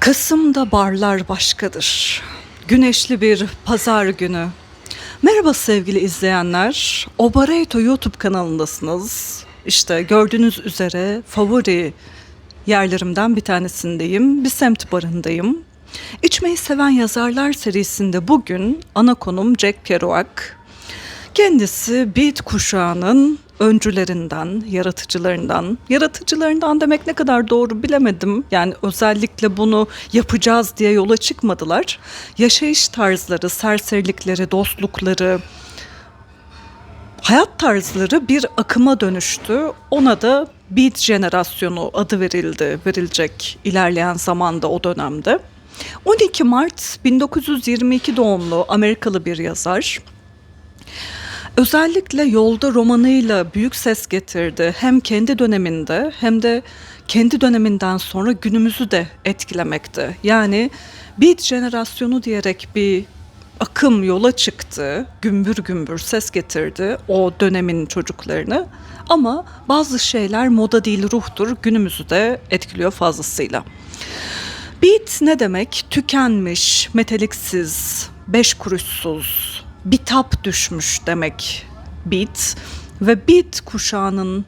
Kasım'da barlar başkadır. Güneşli bir pazar günü. Merhaba sevgili izleyenler. Obareto YouTube kanalındasınız. İşte gördüğünüz üzere favori yerlerimden bir tanesindeyim. Bir semt barındayım. İçmeyi seven yazarlar serisinde bugün ana konum Jack Kerouac. Kendisi Beat kuşağının öncülerinden, yaratıcılarından, yaratıcılarından demek ne kadar doğru bilemedim. Yani özellikle bunu yapacağız diye yola çıkmadılar. Yaşayış tarzları, serserilikleri, dostlukları, hayat tarzları bir akıma dönüştü. Ona da Beat jenerasyonu adı verildi, verilecek ilerleyen zamanda o dönemde. 12 Mart 1922 doğumlu Amerikalı bir yazar. Özellikle Yolda romanıyla büyük ses getirdi. Hem kendi döneminde hem de kendi döneminden sonra günümüzü de etkilemekte. Yani Beat jenerasyonu diyerek bir akım yola çıktı. Gümbür gümbür ses getirdi o dönemin çocuklarını. Ama bazı şeyler moda değil ruhtur. Günümüzü de etkiliyor fazlasıyla. Beat ne demek? Tükenmiş, meteliksiz, beş kuruşsuz, bitap düşmüş demek beat. Ve beat kuşağının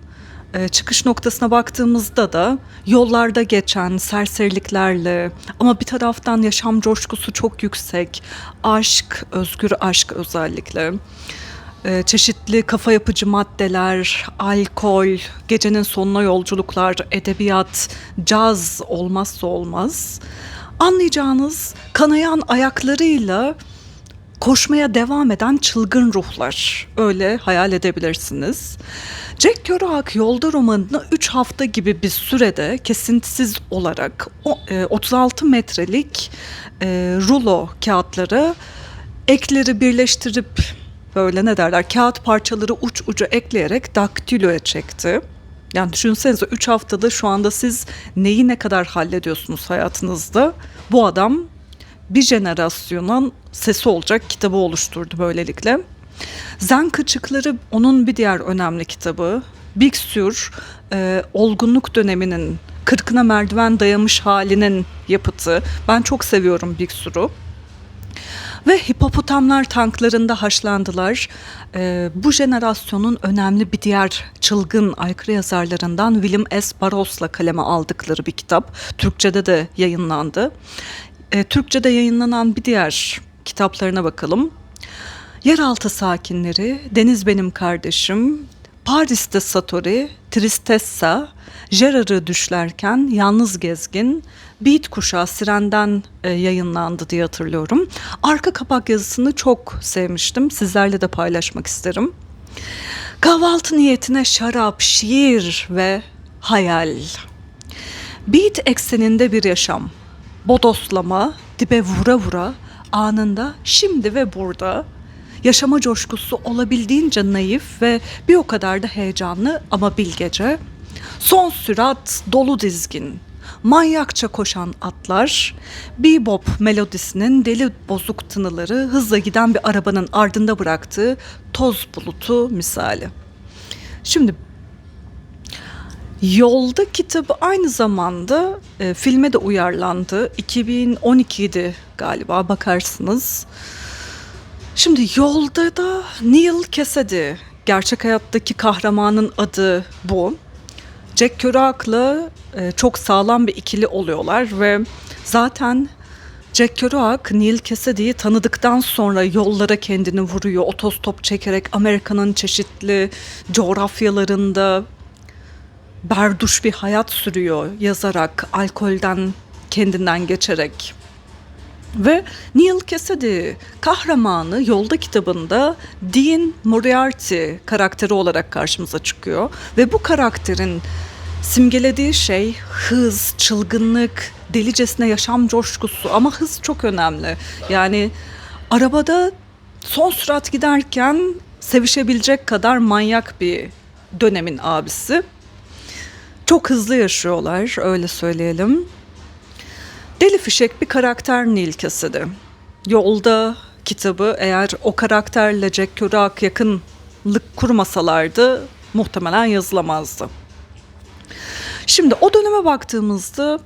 e, çıkış noktasına baktığımızda da yollarda geçen serseriliklerle ama bir taraftan yaşam coşkusu çok yüksek, aşk, özgür aşk özellikle. E, çeşitli kafa yapıcı maddeler, alkol, gecenin sonuna yolculuklar, edebiyat, caz olmazsa olmaz. Anlayacağınız kanayan ayaklarıyla koşmaya devam eden çılgın ruhlar. Öyle hayal edebilirsiniz. Jack Kerouac Yolda romanını 3 hafta gibi bir sürede kesintisiz olarak o- e, 36 metrelik e, rulo kağıtları ekleri birleştirip böyle ne derler kağıt parçaları uç uca ekleyerek daktiloya çekti. Yani düşünsenize 3 haftada şu anda siz neyi ne kadar hallediyorsunuz hayatınızda. Bu adam bir jenerasyonun sesi olacak kitabı oluşturdu böylelikle. Zen Kıçıkları onun bir diğer önemli kitabı. Big Sur, e, olgunluk döneminin kırkına merdiven dayamış halinin yapıtı. Ben çok seviyorum Big Sur'u. Ve hipopotamlar tanklarında haşlandılar. Ee, bu jenerasyonun önemli bir diğer çılgın aykırı yazarlarından William S. Burroughs'la kaleme aldıkları bir kitap. Türkçe'de de yayınlandı. Ee, Türkçe'de yayınlanan bir diğer kitaplarına bakalım. Yeraltı sakinleri, Deniz benim kardeşim, Paris'te Satori, Tristessa, Gerard'ı düşlerken Yalnız Gezgin, Beat Kuşağı Siren'den e, yayınlandı diye hatırlıyorum. Arka kapak yazısını çok sevmiştim. Sizlerle de paylaşmak isterim. Kahvaltı niyetine şarap, şiir ve hayal. Beat ekseninde bir yaşam. Bodoslama, dibe vura vura, anında, şimdi ve burada. Yaşama coşkusu olabildiğince naif ve bir o kadar da heyecanlı ama bilgece. Son sürat dolu dizgin. Manyakça koşan atlar, bebop melodisinin deli bozuk tınıları hızla giden bir arabanın ardında bıraktığı toz bulutu misali. Şimdi Yolda kitabı aynı zamanda e, filme de uyarlandı. 2012'ydi galiba bakarsınız. Şimdi yolda da Neil Cassidy, gerçek hayattaki kahramanın adı bu. Jack Kerouac'la e, çok sağlam bir ikili oluyorlar ve zaten Jack Kerouac Neil Cassidy'yi tanıdıktan sonra yollara kendini vuruyor. Otostop çekerek Amerika'nın çeşitli coğrafyalarında berduş bir hayat sürüyor yazarak, alkolden kendinden geçerek. Ve Neil Cassidy kahramanı Yolda kitabında Dean Moriarty karakteri olarak karşımıza çıkıyor. Ve bu karakterin simgelediği şey hız, çılgınlık, delicesine yaşam coşkusu ama hız çok önemli. Yani arabada son sürat giderken sevişebilecek kadar manyak bir dönemin abisi. Çok hızlı yaşıyorlar öyle söyleyelim. Deli fişek bir karakter Neil Cassidy. Yolda kitabı eğer o karakterle Jack Kerouac yakınlık kurmasalardı muhtemelen yazılamazdı. Şimdi o döneme baktığımızda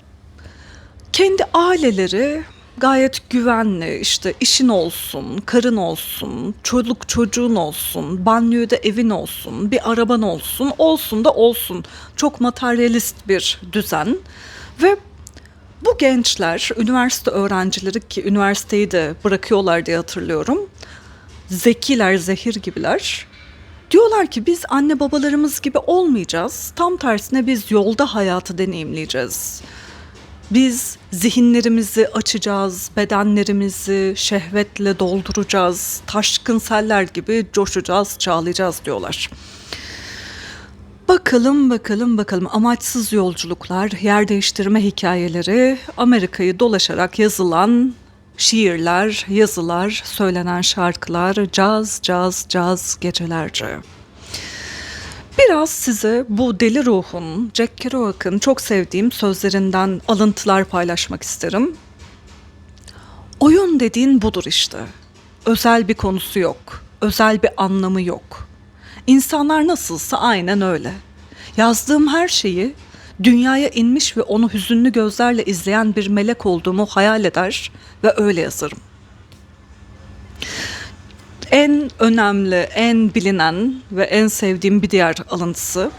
kendi aileleri gayet güvenli işte işin olsun, karın olsun, çoluk çocuğun olsun, banyoda evin olsun, bir araban olsun, olsun da olsun. Çok materyalist bir düzen ve bu gençler, üniversite öğrencileri ki üniversiteyi de bırakıyorlar diye hatırlıyorum. Zekiler, zehir gibiler. Diyorlar ki biz anne babalarımız gibi olmayacağız. Tam tersine biz yolda hayatı deneyimleyeceğiz. Biz zihinlerimizi açacağız, bedenlerimizi şehvetle dolduracağız, taşkın seller gibi coşacağız, çağlayacağız diyorlar. Bakalım bakalım bakalım amaçsız yolculuklar, yer değiştirme hikayeleri, Amerika'yı dolaşarak yazılan şiirler, yazılar, söylenen şarkılar, caz, caz, caz gecelerce. Biraz size bu deli ruhun, Jack Kerouac'ın çok sevdiğim sözlerinden alıntılar paylaşmak isterim. Oyun dediğin budur işte. Özel bir konusu yok. Özel bir anlamı yok. İnsanlar nasılsa aynen öyle. Yazdığım her şeyi dünyaya inmiş ve onu hüzünlü gözlerle izleyen bir melek olduğumu hayal eder ve öyle yazarım. En önemli, en bilinen ve en sevdiğim bir diğer alıntısı.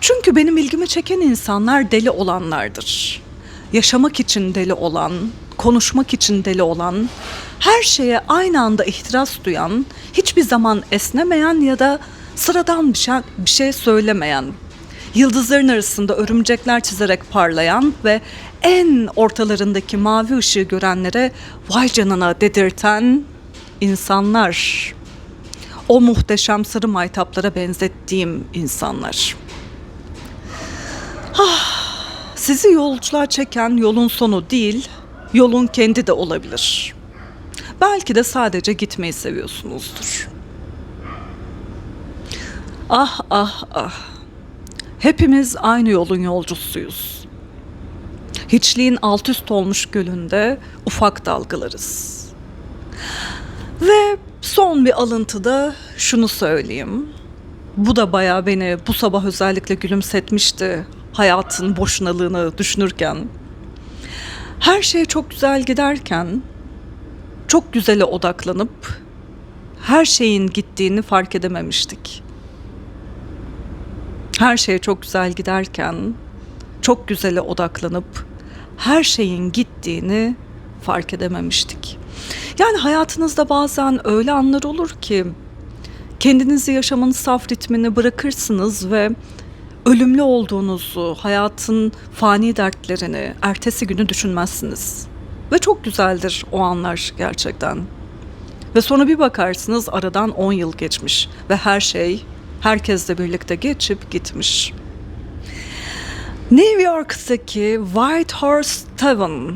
Çünkü benim ilgimi çeken insanlar deli olanlardır. Yaşamak için deli olan, konuşmak için deli olan, her şeye aynı anda ihtiras duyan, hiçbir zaman esnemeyen ya da sıradan bir şey, bir şey söylemeyen, yıldızların arasında örümcekler çizerek parlayan ve en ortalarındaki mavi ışığı görenlere vay canına dedirten insanlar. O muhteşem sarı maytaplara benzettiğim insanlar. Ah, sizi yolculuğa çeken yolun sonu değil, yolun kendi de olabilir. Belki de sadece gitmeyi seviyorsunuzdur. Ah ah ah. Hepimiz aynı yolun yolcusuyuz. Hiçliğin alt üst olmuş gölünde ufak dalgalarız. Ve son bir alıntıda şunu söyleyeyim. Bu da bayağı beni bu sabah özellikle gülümsetmişti hayatın boşunalığını düşünürken. Her şey çok güzel giderken çok güzele odaklanıp her şeyin gittiğini fark edememiştik. Her şey çok güzel giderken çok güzele odaklanıp her şeyin gittiğini fark edememiştik. Yani hayatınızda bazen öyle anlar olur ki kendinizi yaşamanın saf ritmini bırakırsınız ve ölümlü olduğunuzu, hayatın fani dertlerini ertesi günü düşünmezsiniz. Ve çok güzeldir o anlar gerçekten. Ve sonra bir bakarsınız aradan 10 yıl geçmiş ve her şey herkesle birlikte geçip gitmiş. New York'taki White Horse Tavern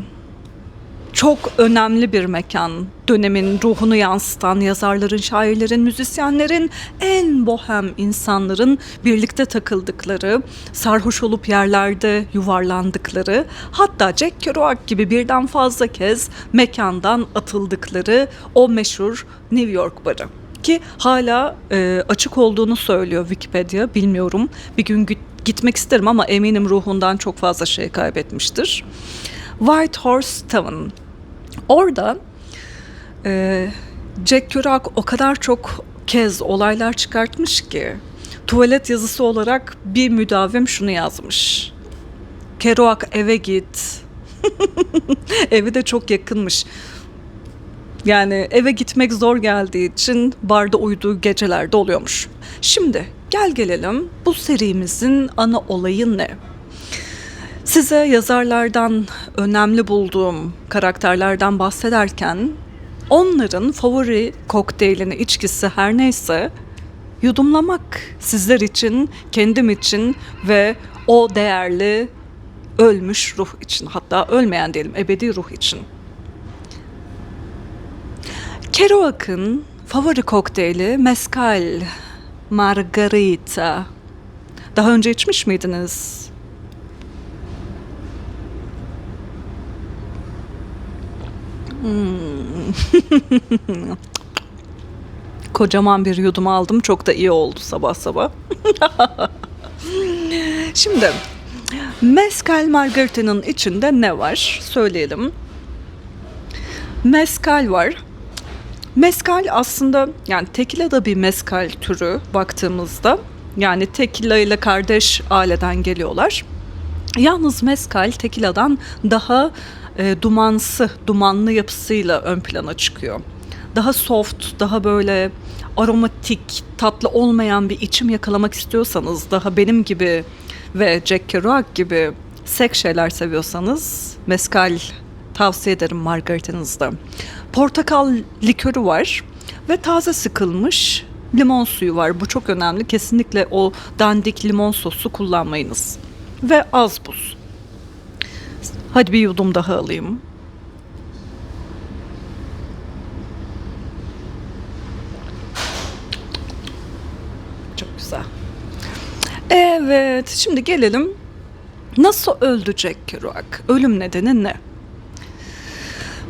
çok önemli bir mekan. Dönemin ruhunu yansıtan yazarların, şairlerin, müzisyenlerin, en bohem insanların birlikte takıldıkları, sarhoş olup yerlerde yuvarlandıkları, hatta Jack Kerouac gibi birden fazla kez mekandan atıldıkları o meşhur New York barı ki hala e, açık olduğunu söylüyor Wikipedia. Bilmiyorum. Bir gün gitmek isterim ama eminim ruhundan çok fazla şey kaybetmiştir. White Horse Tavern. Orada e, Jack Kerouac o kadar çok kez olaylar çıkartmış ki tuvalet yazısı olarak bir müdavim şunu yazmış. Kerouac eve git. Evi de çok yakınmış. Yani eve gitmek zor geldiği için barda uyuduğu gecelerde oluyormuş. Şimdi gel gelelim bu serimizin ana olayı ne? Size yazarlardan önemli bulduğum karakterlerden bahsederken onların favori kokteylini, içkisi her neyse yudumlamak sizler için, kendim için ve o değerli ölmüş ruh için hatta ölmeyen diyelim ebedi ruh için. Kerouac'ın favori kokteyli mezcal, margarita. Daha önce içmiş miydiniz? Hmm. Kocaman bir yudum aldım. Çok da iyi oldu sabah sabah. Şimdi Mezcal Margarita'nın içinde ne var? Söyleyelim. Mezcal var. Mezcal aslında yani tekila da bir mezcal türü baktığımızda. Yani tekila ile kardeş aileden geliyorlar. Yalnız mezcal tekiladan daha e, dumansı, dumanlı yapısıyla ön plana çıkıyor. Daha soft, daha böyle aromatik, tatlı olmayan bir içim yakalamak istiyorsanız, daha benim gibi ve Jack Kerouac gibi sek şeyler seviyorsanız mezcal tavsiye ederim margaritanızda. Portakal likörü var ve taze sıkılmış limon suyu var. Bu çok önemli. Kesinlikle o dandik limon sosu kullanmayınız. Ve az buz. Hadi bir yudum daha alayım. Çok güzel. Evet, şimdi gelelim. Nasıl öldü Jack Kerouac? Ölüm nedeni ne?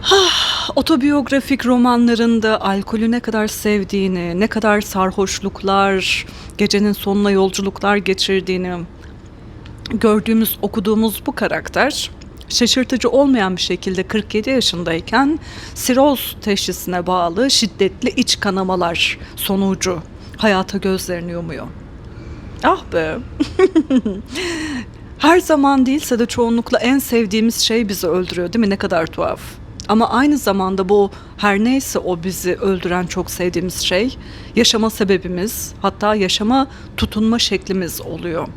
Ah, otobiyografik romanlarında alkolü ne kadar sevdiğini, ne kadar sarhoşluklar, gecenin sonuna yolculuklar geçirdiğini gördüğümüz, okuduğumuz bu karakter şaşırtıcı olmayan bir şekilde 47 yaşındayken siroz teşhisine bağlı şiddetli iç kanamalar sonucu hayata gözlerini yumuyor. Ah be. Her zaman değilse de çoğunlukla en sevdiğimiz şey bizi öldürüyor değil mi? Ne kadar tuhaf. Ama aynı zamanda bu her neyse o bizi öldüren çok sevdiğimiz şey yaşama sebebimiz hatta yaşama tutunma şeklimiz oluyor.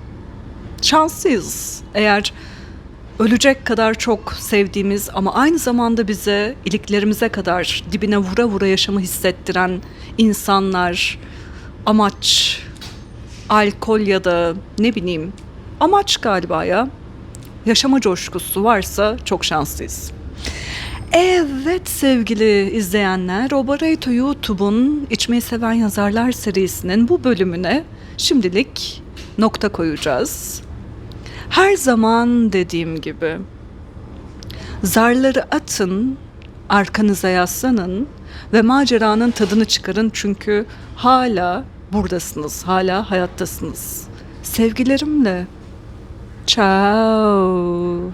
Şanslıyız eğer ölecek kadar çok sevdiğimiz ama aynı zamanda bize iliklerimize kadar dibine vura vura yaşamı hissettiren insanlar, amaç, alkol ya da ne bileyim amaç galiba ya. Yaşama coşkusu varsa çok şanslıyız. Evet sevgili izleyenler, Obarayto YouTube'un İçmeyi Seven Yazarlar serisinin bu bölümüne şimdilik nokta koyacağız. Her zaman dediğim gibi zarları atın, arkanıza yaslanın ve maceranın tadını çıkarın çünkü hala buradasınız, hala hayattasınız. Sevgilerimle. Ciao.